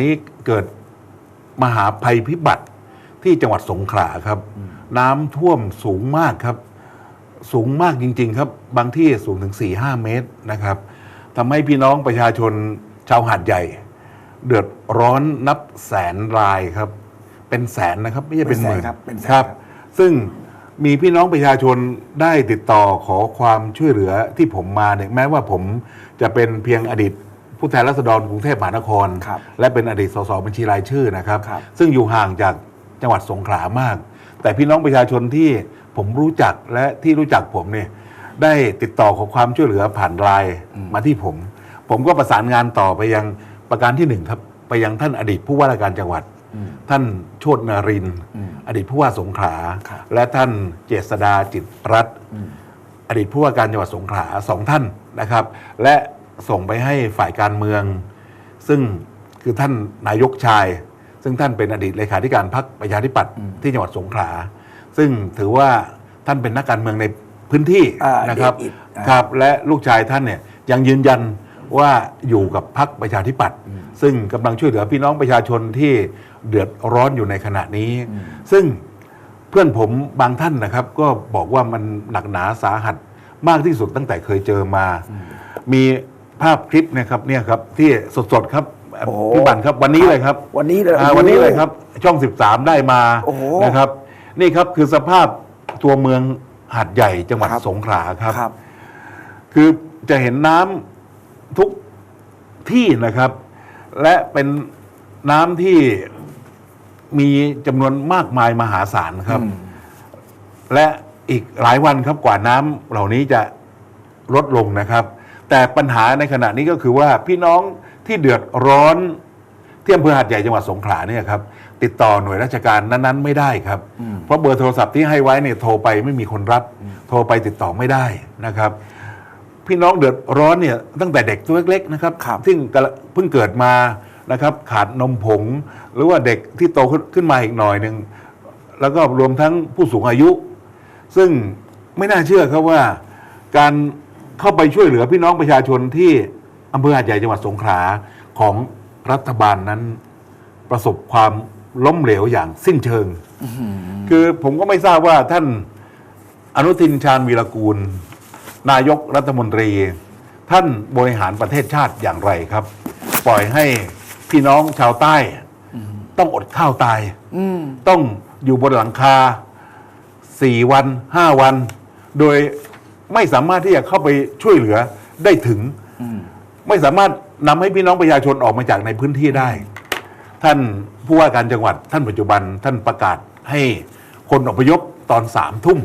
นี้เกิดมหาภัยพิบัติที่จังหวัดสงขลาครับ น้ำท่วมสูงมากครับ สูงมากจริง ๆ ครับ บางที่สูงถึง 4-5เมตรนะครับทำให้พี่น้องประชาชนชาวหาดใหญ่ เดือดร้อนนับแสนรายครับ เป็นแสนนะครับ ไม่ใช่เป็นหมื่นเป็นแสนครับเป็นแสน ครับครับซึ่งมีพี่น้องประชาชนได้ติดต่อขอความช่วยเหลือที่ผมมาเนี่ยแม้ว่าผมจะเป็นเพียงอดีต ผู้แทนราษฎรกรุงเทพมหานคร ครับและเป็นอดีตสสบัญชีรายชื่อนะครับ ครับ ซึ่งอยู่ห่างจากจังหวัดสงขลามาก แต่พี่น้องประชาชนที่ผมรู้จักและที่รู้จักผมเนี่ยได้ติดต่อขอความช่วยเหลือผ่านไลน์มาที่ผม ผมก็ประสานงานต่อไปยังประการที่หนึ่งครับ ไปยังท่านอดีตผู้ว่าราชการจังหวัดท่านโชตนารินทร์อืมอดีตผู้ว่าสงขลาครับ และท่านเจษดาจิตรรัตน์อดีตผู้ว่าการจังหวัดสงขลาสองท่านนะครับ และ ส่งไปให้ฝ่ายการเมือง ซึ่งคือท่านนายกชาย ซึ่งท่านเป็นอดีตเลขาธิการพรรคประชาธิปัตย์ที่จังหวัดสงขลาซึ่งถือว่าท่านเป็นนักการเมืองในพื้นที่อ่านะครับเดชอิฐอ่าครับและลูกชายท่านเนี่ยยังยืนยันว่าอยู่กับพรรคประชาธิปัตย์ซึ่งกำลังช่วยเหลือพี่น้องประชาชนที่เดือดร้อนอยู่ในขณะนี้ ซึ่งเพื่อนผมบางท่านนะครับ ก็บอกว่ามันหนักหนาสาหัสมากที่สุดตั้งแต่เคยเจอมา มี ภาพคลิปเนะครับเนี่ยครับที่สดๆครับโอ้โห พี่บันครับวันนี้เลยครับวันนี้เลย อ่าวันนี้เลยครับช่อง 13 ได้มาโอ้โหนะครับ นี่ครับคือสภาพตัวเมืองหาดใหญ่จังหวัดครับ สงขลาครับ ครับ คือจะเห็นน้ำทุกที่นะครับ และเป็นน้ำที่มีจำนวนมากมายมหาศาลครับอืมและอีกหลายวันครับกว่าน้ำเหล่านี้จะลดลงนะครับ แต่ปัญหาในขณะนี้ก็คือว่าพี่น้องที่เดือดร้อนที่อำเภอหาดใหญ่จังหวัดสงขลาเนี่ยครับติดต่อหน่วยราชการนั้นๆ ไม่ได้ครับ เพราะเบอร์โทรศัพท์ที่ให้ไว้เนี่ยโทรไปไม่มีคนรับ โทรไปติดต่อไม่ได้นะครับ พี่น้องเดือดร้อนเนี่ยตั้งแต่เด็กตัวเล็กๆนะครับครับซึ่งกำลังเพิ่งเกิดมานะครับ ขาดนมผง หรือว่าเด็กที่โตขึ้นขึ้นมาอีกหน่อยหนึ่งแล้วก็รวมทั้งผู้สูงอายุ ซึ่งไม่น่าเชื่อครับว่าการ เข้าไปช่วยเหลือพี่น้องประชาชนที่อำเภอหาดใหญ่จังหวัดสงขลาของรัฐบาลนั้น ประสบความล้มเหลวอย่างสิ้นเชิง คือผมก็ไม่ทราบว่าท่านอนุทินชาญวีรกูล นายกรัฐมนตรี ท่านบริหารประเทศชาติอย่างไรครับ ปล่อยให้พี่น้องชาวใต้ต้องอดข้าวตายอืมต้องอยู่บนหลังคาสี่วันห้าวัน โดย ไม่สามารถที่จะเข้าไปช่วยเหลือได้ถึง ไม่สามารถนำให้พี่น้องประชาชนออกมาจากในพื้นที่ได้ ท่านผู้ว่าการจังหวัด ท่านปัจจุบันท่านประกาศให้คนอพยพตอนสามทุ่ม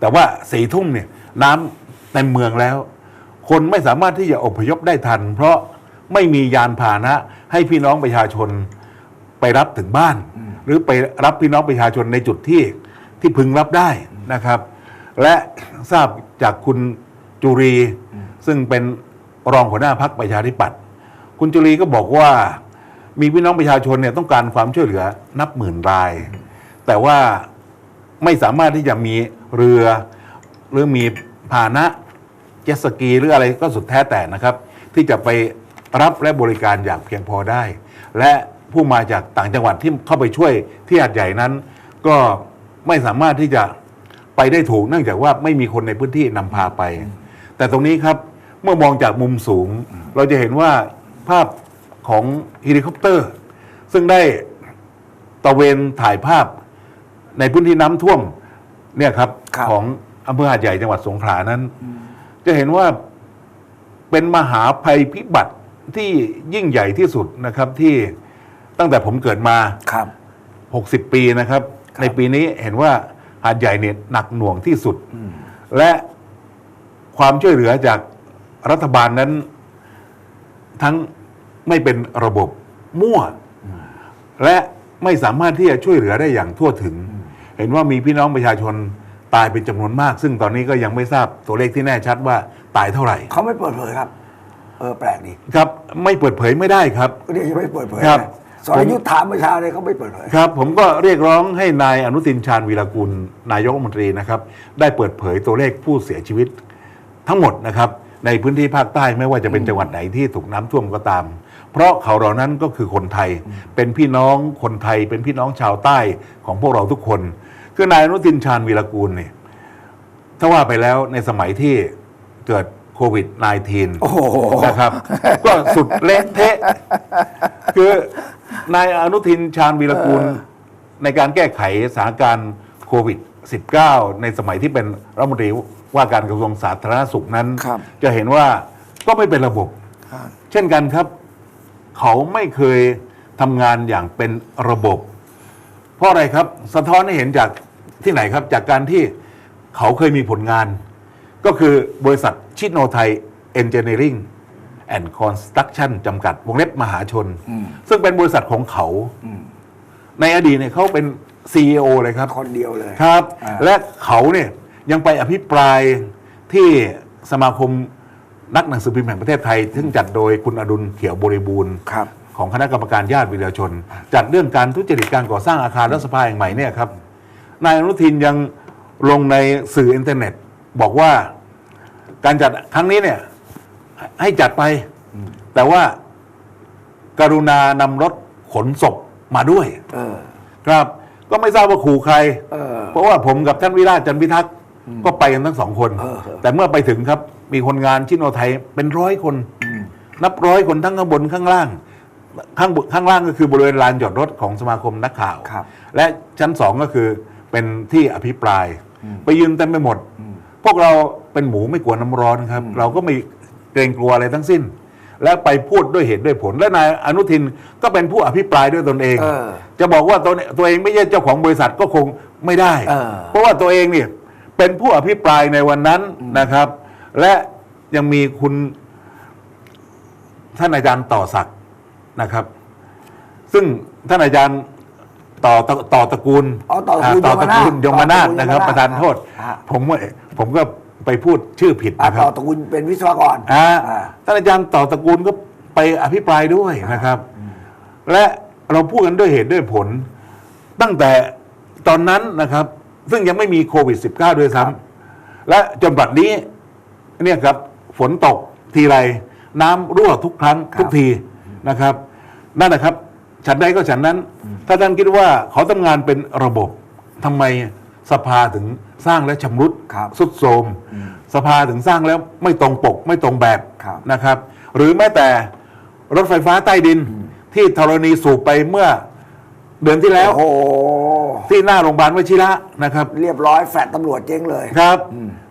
แต่ว่าสี่ทุ่มเนี่ยน้ำในเมืองแล้ว คนไม่สามารถที่จะอพยพได้ทัน เพราะไม่มียานพาหนะให้พี่น้องประชาชนไปรับถึงบ้าน หรือไปรับพี่น้องประชาชนในจุดที่ที่พึงรับได้นะครับ และทราบจากคุณจุรี ซึ่งเป็นรองหัวหน้าพักประชาธิปัตย์คุณจุรีก็บอกว่ามีพี่น้องประชาชนเนี่ยต้องการความช่วยเหลือนับหมื่นราย แต่ว่าไม่สามารถที่จะมีเรือหรือมีพาหนะเจ็ตสกีหรืออะไรก็สุดแท้แต่นะครับ ที่จะไปรับและบริการอย่างเพียงพอได้ และผู้มาจากต่างจังหวัดที่เข้าไปช่วยที่หาดใหญ่นั้น ก็ไม่สามารถที่จะ ไปได้ถูกเนื่องจากว่าไม่มีคนในพื้นที่นำพาไป แต่ตรงนี้ครับเมื่อมองจากมุมสูง เราจะเห็นว่าภาพของเฮลิคอปเตอร์ ซึ่งได้ตระเวนถ่ายภาพในพื้นที่น้ำท่วมเนี่ยครับครับของอำเภอหาดใหญ่จังหวัดสงขลานั้น จะเห็นว่าเป็นมหาภัยพิบัติที่ยิ่งใหญ่ที่สุดนะครับที่ตั้งแต่ผมเกิดมาครับ60 ปีนะครับครับในปีนี้เห็นว่า หาดใหญ่เนี่ยหนักหน่วงที่สุด และความช่วยเหลือจากรัฐบาลนั้น ทั้งไม่เป็นระบบมั่ว และไม่สามารถที่จะช่วยเหลือได้อย่างทั่วถึง เห็นว่ามีพี่น้องประชาชนตายเป็นจำนวนมาก ซึ่งตอนนี้ก็ยังไม่ทราบตัวเลขที่แน่ชัดว่าตายเท่าไหร่ เขาไม่เปิดเผยครับ เออแปลกดีครับ ไม่เปิดเผยไม่ได้ครับก็เรียกจะไม่เปิดเผยครับนะ สรยุทธ์ถามเมื่อเช้าเนี่ยเขาไม่เปิดเผยครับ ผมก็เรียกร้องให้นายอนุทินชาญวีรกุลนายกรัฐมนตรีนะครับ ได้เปิดเผยตัวเลขผู้เสียชีวิตทั้งหมดนะครับ ในพื้นที่ภาคใต้ไม่ว่าจะเป็นจังหวัดไหนที่ถูกน้ำท่วมก็ตามเพเพราะเขาเหล่านั้นก็คือคนไทย เป็นพี่น้องคนไทย เป็นพี่น้องชาวใต้ของพวกเราทุกคน คือนายอนุทินชาญวีรกูลเนี่ยถ้าว่าไปแล้วในสมัยที่เกิด โควิด -19 โอ้โหนะครับ ก็สุดเละเทะ คือนายอนุทินชาญวีรกูล ในการแก้ไขสถานการณ์โควิด -19 ในสมัยที่เป็นรัฐมนตรีว่าการกระทรวงสาธารณสุขนั้นครับจะเห็นว่าก็ไม่เป็นระบบครับเช่นกันครับ เขาไม่เคยทำงานอย่างเป็นระบบ เพราะอะไรครับ สะท้อนให้เห็นจากที่ไหนครับ จากการที่เขาเคยมีผลงาน ก็คือบริษัทชิโนไทยเอนจิเนียริงแอนด์คอนสตรักชั่นจำกัดวงเล็บมหาชนอืมซึ่งเป็นบริษัทของเขาอืมในอดีตเนี่ยเขาเป็น CEO เลยครับ คนเดียวเลยครับอ่าและเขาเนี่ยยังไปอภิปรายที่สมาคมนักหนังสือพิมพ์แห่งประเทศไทย ซึ่งจัดโดยคุณอดุลเขียวบริบูรณ์ครับของคณะกรรมการญาติวิทยาชน จัดเรื่องการทุจริตการก่อสร้างอาคารรัฐสภาแห่งใหม่เนี่ยครับนายอนุทินยังลงในสื่ออินเทอร์เน็ต บอกว่าการจัดครั้งนี้เนี่ย ให้จัดไป แต่ว่าการุณานำรถขนศพมาด้วยเออครับ ก็ไม่ทราบว่าขู่ใครเออเพราะว่าผมกับท่านวิราชจันทร์พิทักษ์ก็ไปกันทั้งสองคนเออแต่เมื่อไปถึงครับ มีคนงานชิโนไทยเป็นร้อยคน นับร้อยคนทั้งข้างบนข้างล่าง ข้างบนข้างล่างก็คือบริเวณลานจอดรถของสมาคมนักข่าวครับและชั้นสองก็คือเป็นที่อภิปราย ไปยืนเต็มไปหมด พวกเราเป็นหมูไม่กลัวน้ำร้อนครับ เราก็ไม่เกรงกลัวอะไรทั้งสิ้น และไปพูดด้วยเหตุด้วยผล และนายอนุทินก็เป็นผู้อภิปรายด้วยตนเองเออจะบอกว่าตัวตัวเองไม่ใช่เจ้าของบริษัทก็คงไม่ได้เออเพราะว่าตัวเองเนี่ยเป็นผู้อภิปรายในวันนั้นนะครับ และยังมีคุณท่านอาจารย์ต่อศักดิ์นะครับ ซึ่งท่านอาจารย์ ต่อต่อต่อตระกูลอ๋อต่อตระกูลต่อตระกูลยยมมนานาถถนะครับยมนาถประธานโทษ ฮะ ผมว่าผมก็ไปพูดชื่อผิดอะนะคต่รัอบตระกูลเป็นวิศวกร อ่าอ่า ท่านอาจารย์ต่อตระกูลก็ไปอภิปรายด้วยนะครับ และเราพูดกันด้วยเหตุด้วยผล ตั้งแต่ตอนนั้นนะครับ ซึ่งยังไม่มีโควิด -19 ด้วยซ้ำและจนบัดนี้เนี่ยครับฝนตกทีไร น้ำรั่วทุกครั้งครับทุกทีนะครับ นั่นนะครับ ฉันใดก็ฉันนั้น ถ้าท่านคิดว่าเขาทำงานเป็นระบบทำไมสภาถึงสร้างและชำรุดครับสุดโทรมสภาถึงสร้างแล้วไม่ตรงปกไม่ตรงแบบครับ นะครับ หรือแม้แต่รถไฟฟ้าใต้ดินที่ธรณีสูบไปเมื่อเดือนที่แล้ว โอ้โหที่หน้าโรงพยาบาลวชิระนะครับ เรียบร้อยแฟลตตำรวจเจ๊งเลย ครับ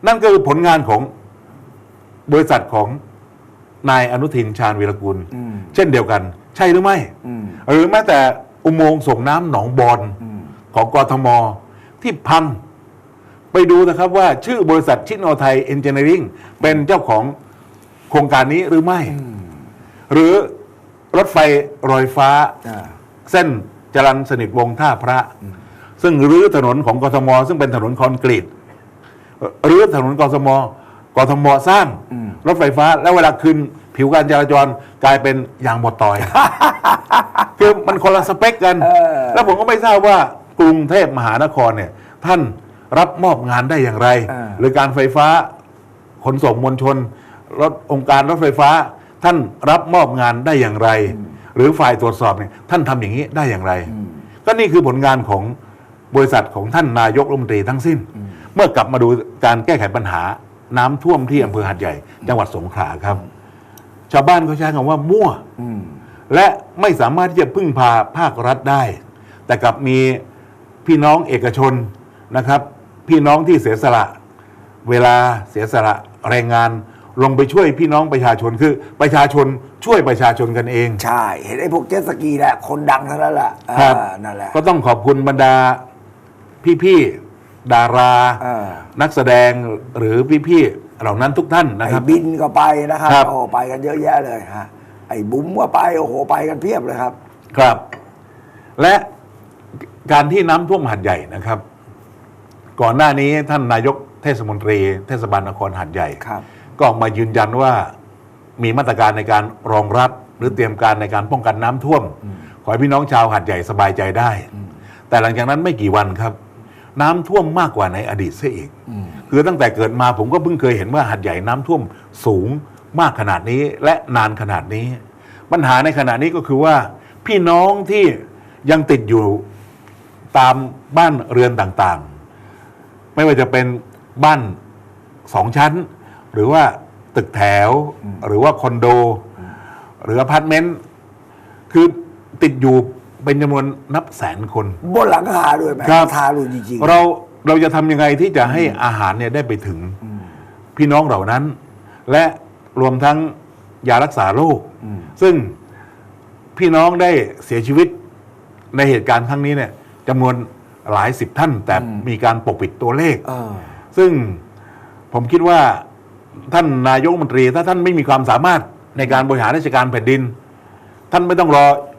นั่นก็คือผลงานของบริษัทของนายอนุทินชาญวีรกุลอืมเช่นเดียวกัน ใช่หรือไม่อืมหรือแม้แต่อุโมงค์ส่งน้ำหนองบอนอืมของกทม ที่พัง ไปดูนะครับว่าชื่อบริษัทชิโนไทยเอนจิเนียริงเป็นเจ้าของโครงการนี้หรือไม่ หรือรถไฟรอยฟ้าอ่าเส้นจรันสนิทวงศ์ท่าพระ ซึ่งรื้อถนนของกทม ซึ่งเป็นถนนคอนกรีตรื้อถนนกทม กทมสร้างอืมรถไฟฟ้า แล้วเวลาขึ้นผิวการจราจรกลายเป็นยางบดตอย คือมันคนละสเปคกันเออแล้วผมก็ไม่ทราบว่ากรุงเทพมหานครเนี่ย ท่านรับมอบงานได้อย่างไรเออหรือการไฟฟ้าขนส่งมวลชน รถองค์การรถไฟฟ้า ท่านรับมอบงานได้อย่างไร หรือฝ่ายตรวจสอบเนี่ยท่านทำอย่างนี้ได้อย่างไร ก็นี่คือผลงานของบริษัทของท่านนายกรัฐมนตรีทั้งสิ้น เมื่อกลับมาดูการแก้ไขปัญหา น้ำท่วมที่อำเภอหัดใหญ่ จังหวัดสงขลาครับ ชาวบ้านเขาใช้คำว่ามั่วอืมและไม่สามารถที่จะพึ่งพาภาครัฐได้ แต่กลับมีพี่น้องเอกชนนะครับ พี่น้องที่เสียสละ เวลาเสียสละแรงงานลงไปช่วยพี่น้องประชาชนคือประชาชนช่วยประชาชนกันเอง ใช่ เห็นไอ้พวกเจ็ตสกีแหละคนดังเท่านั้นแหละครับอ่านั่นแหละก็ต้องขอบคุณบรรดาพี่ๆ ดาราอ่านักแสดงหรือพี่ๆเหล่านั้นทุกท่านนะไอ้ครับ บินก็ไปนะครับครับ โอ้ไปกันเยอะแยะเลยฮะไอ้บุ๋มก็ไปโอ้โหไปกันเพียบเลยครับ ครับ และการที่น้ำท่วมหัดใหญ่นะครับ ก่อนหน้านี้ท่านนายกเทศมนตรี เทศบาลนครหัดใหญ่ ครับ ก็ออกมายืนยันว่ามีมาตรการในการรองรับ หรือเตรียมการในการป้องกันน้ำท่วม ขอให้พี่น้องชาวหัดใหญ่สบายใจได้ แต่หลังจากนั้นไม่กี่วันครับ น้ำท่วมมากกว่าในอดีตเสียอีกคือตั้งแต่เกิดมาผมก็เพิ่งเคยเห็นว่าหัดใหญ่น้ำท่วมสูงมากขนาดนี้และนานขนาดนี้ ปัญหาในขณะนี้ก็คือว่า พี่น้องที่ยังติดอยู่ตามบ้านเรือนต่างๆ ไม่ว่าจะเป็นบ้านสองชั้น หรือว่าตึกแถว หรือว่าคอนโด หรืออพาร์ตเมนต์คือติดอยู่ เป็นจำนวนนับแสนคน บนหลังคาด้วยไหมครับ ทารุณจริงๆ เราเราจะทำยังไงที่จะให้อาหารเนี่ยได้ไปถึงพี่น้องเหล่านั้น และรวมทั้งยารักษาโรคซึ่งพี่น้องได้เสียชีวิตในเหตุการณ์ครั้งนี้เนี่ยจำนวนหลายสิบท่าน แต่มีการปกปิดตัวเลข เออ ซึ่งผมคิดว่าท่านนายกรัฐมนตรี ถ้าท่านไม่มีความสามารถในการบริหารราชการแผ่นดิน ท่านไม่ต้องรอ